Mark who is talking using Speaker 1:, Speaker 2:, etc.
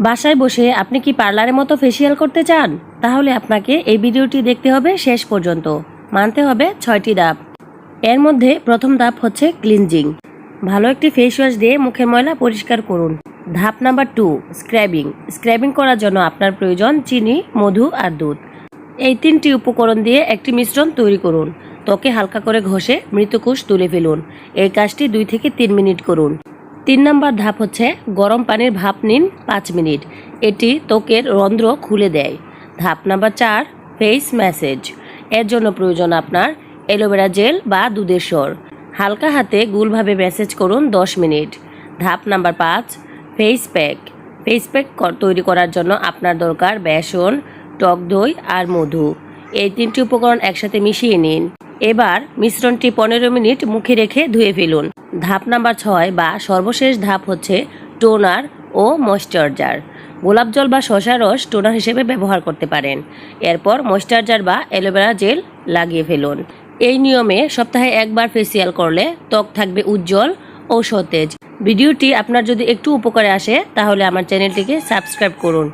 Speaker 1: বাসায় বসে আপনি কি পার্লারের মতো ফেসিয়াল করতে চান? তাহলে আপনাকে এই ভিডিওটি দেখতে হবে শেষ পর্যন্ত। মানতে হবে ছয়টি ধাপ এর মধ্যে প্রথম ধাপ হচ্ছে ক্লিনজিং ভালো একটি ফেস ওয়াশ দিয়ে মুখের ময়লা পরিষ্কার করুন। ধাপ নাম্বার টু স্ক্র্যাবিং স্ক্র্যাবিং করার জন্য আপনার প্রয়োজন চিনি, মধু আর দুধ। এই তিনটি উপকরণ দিয়ে একটি মিশ্রণ তৈরি করুন। ত্বকে হালকা করে ঘষে মৃতকোষ তুলে ফেলুন। এই কাজটি দুই থেকে তিন মিনিট করুন। তিন নম্বর ধাপ হচ্ছে গরম পানির ভাপ নিন পাঁচ মিনিট। এটি ত্বকের রন্ধ্র খুলে দেয়। ধাপ নাম্বার চার ফেস ম্যাসেজ এর জন্য প্রয়োজন আপনার অ্যালোভেরা জেল বা দুধের স্বর হালকা হাতে গুলভাবে ম্যাসেজ করুন দশ মিনিট। ধাপ নাম্বার পাঁচ ফেস প্যাক ফেস প্যাক তৈরি করার জন্য আপনার দরকার বেসন, টক দই আর মধু। এই তিনটি উপকরণ একসাথে মিশিয়ে নিন। এবার মিশ্রণটি পনেরো মিনিট মুখে রেখে ধুয়ে ফেলুন। ধাপ নাম্বার ছয় বা সর্বশেষ ধাপ হচ্ছে টোনার ও ময়শ্চারাইজার। গোলাপ জল বা শশা রস টোনার হিসেবে ব্যবহার করতে পারেন। এরপর ময়শ্চারাইজার বা অ্যালোভেরা জেল লাগিয়ে ফেলুন। এই নিয়মে সপ্তাহে একবার ফেসিয়াল করলে ত্বক থাকবে উজ্জ্বল ও সতেজ। ভিডিওটি আপনার যদি একটু উপকারে আসে, তাহলে আমার চ্যানেলটিকে সাবস্ক্রাইব করুন।